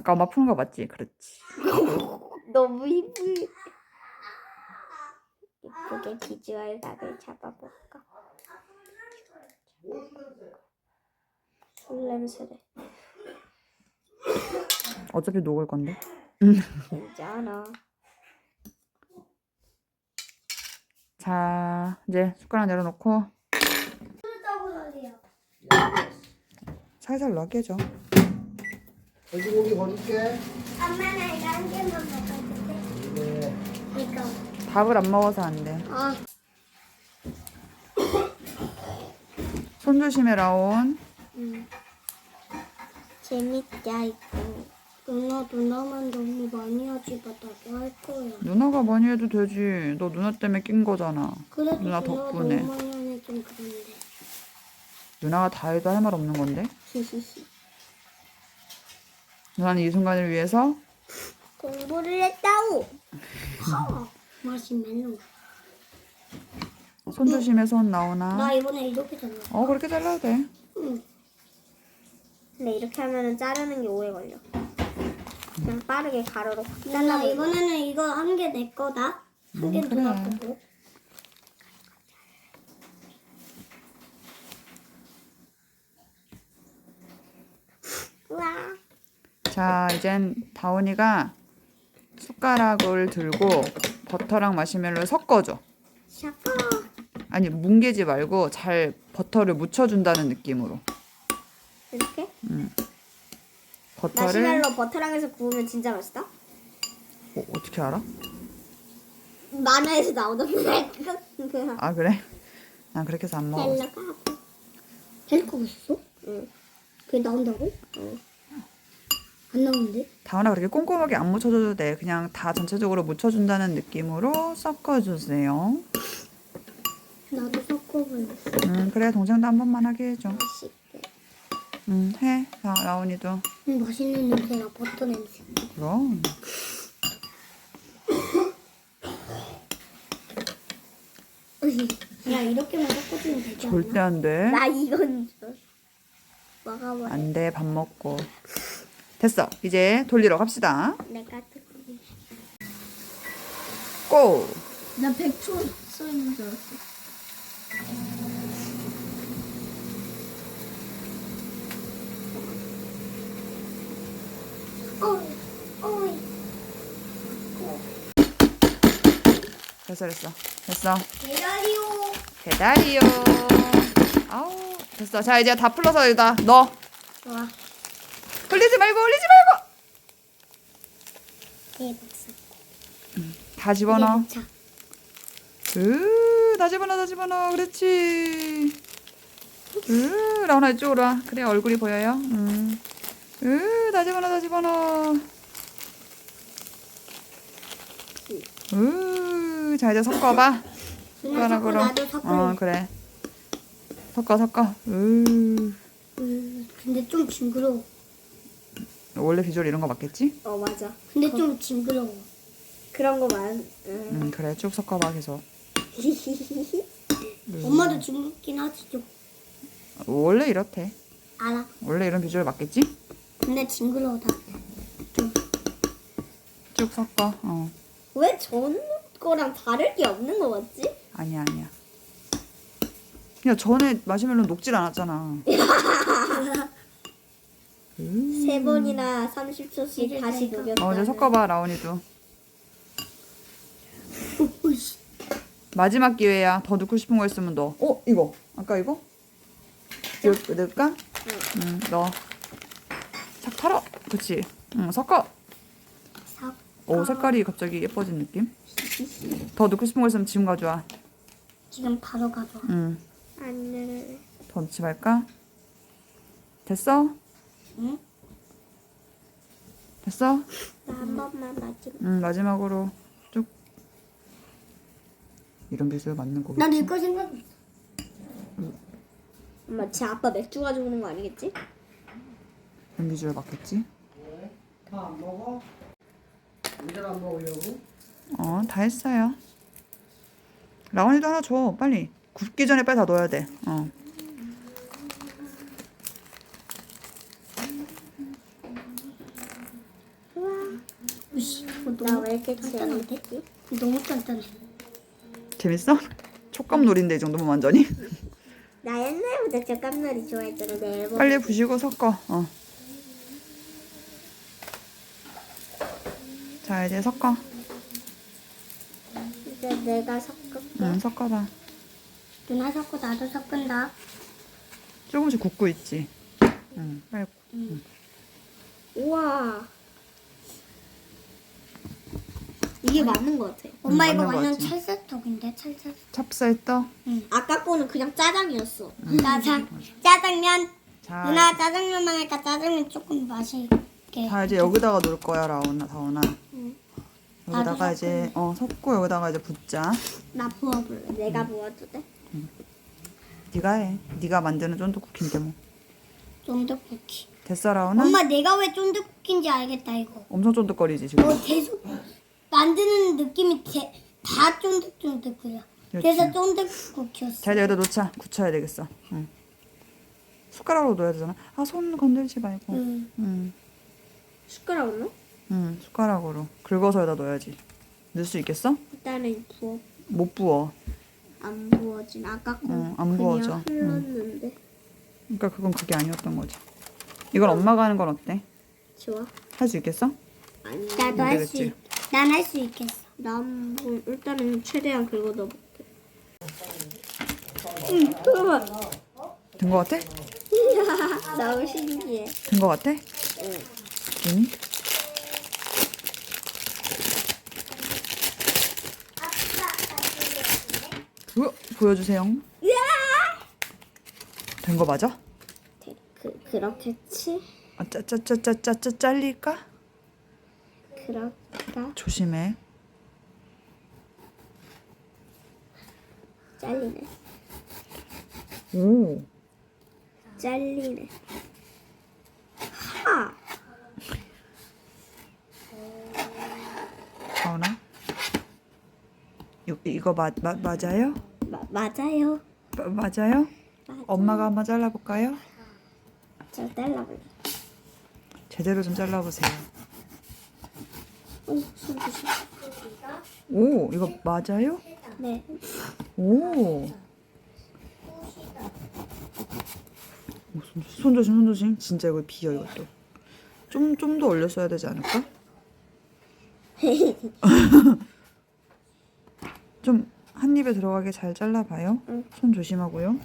아까 엄마 푸는 거 맞지? 그렇지. 너무 이쁘게 이쁘게 비주얼 각을 잡아볼까? 술 냄새래. 어차피 녹을 건데. 괜찮아. 자, 이제 숟가락 내려놓고 살살 넣게죠. 돼지고기 버릴게. 엄마 나 이거 한 개만 먹어도 돼? 네. 이거. 밥을 안 먹어서 안 돼. 아, 손 조심해 라온. 음. 재밌다 이거. 누나 누나만 너무 많이 하지 마 나도 할 거야. 누나가 많이 해도 되지. 너 누나 때문에 낀 거잖아. 그래도 누나 누나 덕분에. 너무 많이 하는 좀 그런데. 누나가 다 해도 할 말 없는 건데. 히히히. 누나는 이 순간을 위해서 공부를 했다오. 마시멜로. 손 조심해 손나 나오나. 이번에 이렇게 잘라. 어 그렇게 잘라도 돼. 응. 근데 이렇게 하면은 자르는 게 오래 걸려. 그냥 빠르게 가로로 확 누나 잘라버려. 이번에는 이거 한 개 내 거다. 한 음, 개 그래. 누나 거고. 우와. 자 이젠 다온이가 숟가락을 들고 버터랑 마시멜로를 섞어줘. 샤파. 아니 뭉개지 말고 잘 버터를 묻혀준다는 느낌으로. 이렇게? 버터를 마시멜로 버터랑 해서 구우면 진짜 맛있다. 어, 어떻게 알아? 만화에서 나오던데. 아 그래? 난 그렇게 해서 안 먹어. 젤라가. 헬리콥 있어? 응. 그게 나온다고? 응. 안 나오는데? 다원아 그렇게 꼼꼼하게 안 묻혀줘도 돼. 그냥 다 전체적으로 묻혀준다는 느낌으로 섞어주세요. 나도 섞어볼래. 음 그래 동생도 한 번만 하게 해줘. 맛있게. 음 해. 자 라온이도. 음, 맛있는 냄새나 버터 냄새. 그럼. 야 이렇게만 섞어주면 되지 않나? 절대 안 돼. 나 이건 줄. 먹어봐. 안 돼. 밥 먹고. 됐어. 이제 돌리러 갑시다. 내가 뜨거운. 고! 나 100초 써 있는 줄 알았어. 됐어 됐어. 됐어. 기다려. 배달이요. 아우 됐어. 자 이제 다 풀러서 여기다 넣어. 좋아. 흘리지 말고 흘리지 말고. 대박. 다 집어넣어. 자, 으, 다 집어넣어, 다 집어넣어. 그렇지. 으, 라온아 이쪽으로 와. 그래, 얼굴이 보여요. 음. 으, 다 집어넣어, 다 집어넣어. 으, 자, 이제 섞어봐. 숟가락으로. 나도 섞을래. 어, 그래. 섞어, 섞어. 으. 음, 근데 좀 징그러워. 원래 비주얼 이런 거 맞겠지? 어 맞아. 근데 좀 징그러워. 그런 거만. 응. 음, 그래. 쭉 섞어봐, 계속. 엄마도 징그럽긴 하지 좀. 원래 이렇대. 알아. 원래 이런 비주얼 맞겠지? 근데 징그러워 다. 쭉 섞어. 어. 왜 전 거랑 다를 게 없는 거 같지? 아니야 아니야. 야 전에 마시멜로 녹질 않았잖아. 음. 세 번이나 30초씩 다시 녹였다. 어 이제 섞어봐 라온이도. 으이씨. 마지막 기회야. 더 넣고 싶은 거 있으면 넣어. 어 이거 아까 이거? 이거 넣을까? 응. 넣어. 착 털어. 그렇지. 응 섞어. 사- 오 색깔이 갑자기 예뻐진 느낌. 더 넣고 싶은 거 있으면 지금 가져와. 지금 바로 가져와. 응. 안녕. 더 넣지 말까? 됐어? 응? 됐어? 나 한 번만 마지막. 응 마지막으로 쭉. 이런 비주얼 맞는 거겠지? 난 이거 생각. 엄마 제 아빠 맥주 가지고 오는 거 아니겠지? 이런 비주얼 맞겠지? 다 안 먹어? 이들 안 먹으려고? 어, 다 했어요. 라온이도 하나 줘, 빨리. 굽기 전에 빨리 다 넣어야 돼. 어. 나 왜 이렇게? 재밌지? 너무 단단해. 재밌어? 촉감놀인데 이 정도면 완전히? 나 옛날부터 저 깜놀이 좋아했잖아. 빨리 부시고 섞어. 어. 자 이제 섞어. 이제 내가 섞을게. 응 섞어봐. 누나 섞고 나도 섞은다. 조금씩 굽고 있지. 응 빨리. 우와. 이게 맞는 것 같아. 엄마 음, 이거 맞는 거 완전 같지? 찰쌀떡인데 찰쌀. 찹쌀떡. 아까 거는 그냥 짜장이었어. 짜장 짜장면. 자, 누나 짜장면만 할까 짜장면 조금 맛있게. 자 이제 여기다가 놓을 거야 라온아 다온아. 응. 여기다가 나도 이제 어 섞고 여기다가 이제 붓자. 나 부어볼래. 내가 부어도 돼? 네가 해. 네가 만드는 쫀득쿠키인데 뭐. 쫀득쿠키. 됐어 라온아? 엄마 내가 왜 쫀득쿠키인지 알겠다 이거. 엄청 쫀득거리지 지금. 뭐 계속 만드는 느낌이 대, 다 쫀득쫀득해요. 그래서 쫀득쿠키였어. 자 이제 여기다 놓자. 굳혀야 되겠어. 응. 숟가락으로 넣어야 되잖아. 아 손 건들지 말고. 응. 응. 숟가락으로? 응 숟가락으로 긁어서 여기다 넣어야지. 넣을 수 있겠어? 일단은 부어. 못 부어. 안 부어진. 아까 거 응, 안 부어져. 응. 흘렀는데. 그러니까 그건 그게 아니었던 거지. 이건 엄마가 하는 건 어때? 좋아. 할 수 있겠어? 아니. 나도 할 수, 되겠지. 난 할 수 있겠어. 난 뭐, 일단은 최대한 긁어 넣어볼게. 응, 잠깐만. 된 거 같아? 너무 신기해. 된 거 같아? 응. 응? 보, 보여주세요. 된 거 맞아? 그, 그렇겠지? 아, 짜짜짜짜짜짜 잘릴까? 그 럴까? 조심해. 잘리네. 오, 잘리네. 하! 가오나? 이, 이거 마, 마, 맞아요? 마, 맞아요. 마, 맞아요? 엄마가 한번 잘라볼까요? 저 잘라볼게. 제대로 좀 잘라보세요. 조심. 오, 이거 맞아요? 네. 오. 오, 손, 손 조심, 손 조심. 진짜 이거 비어 이것도. 좀 좀 더 올렸어야 되지 않을까? 좀 한 입에 들어가게 잘 잘라봐요. 응. 손 조심하고요.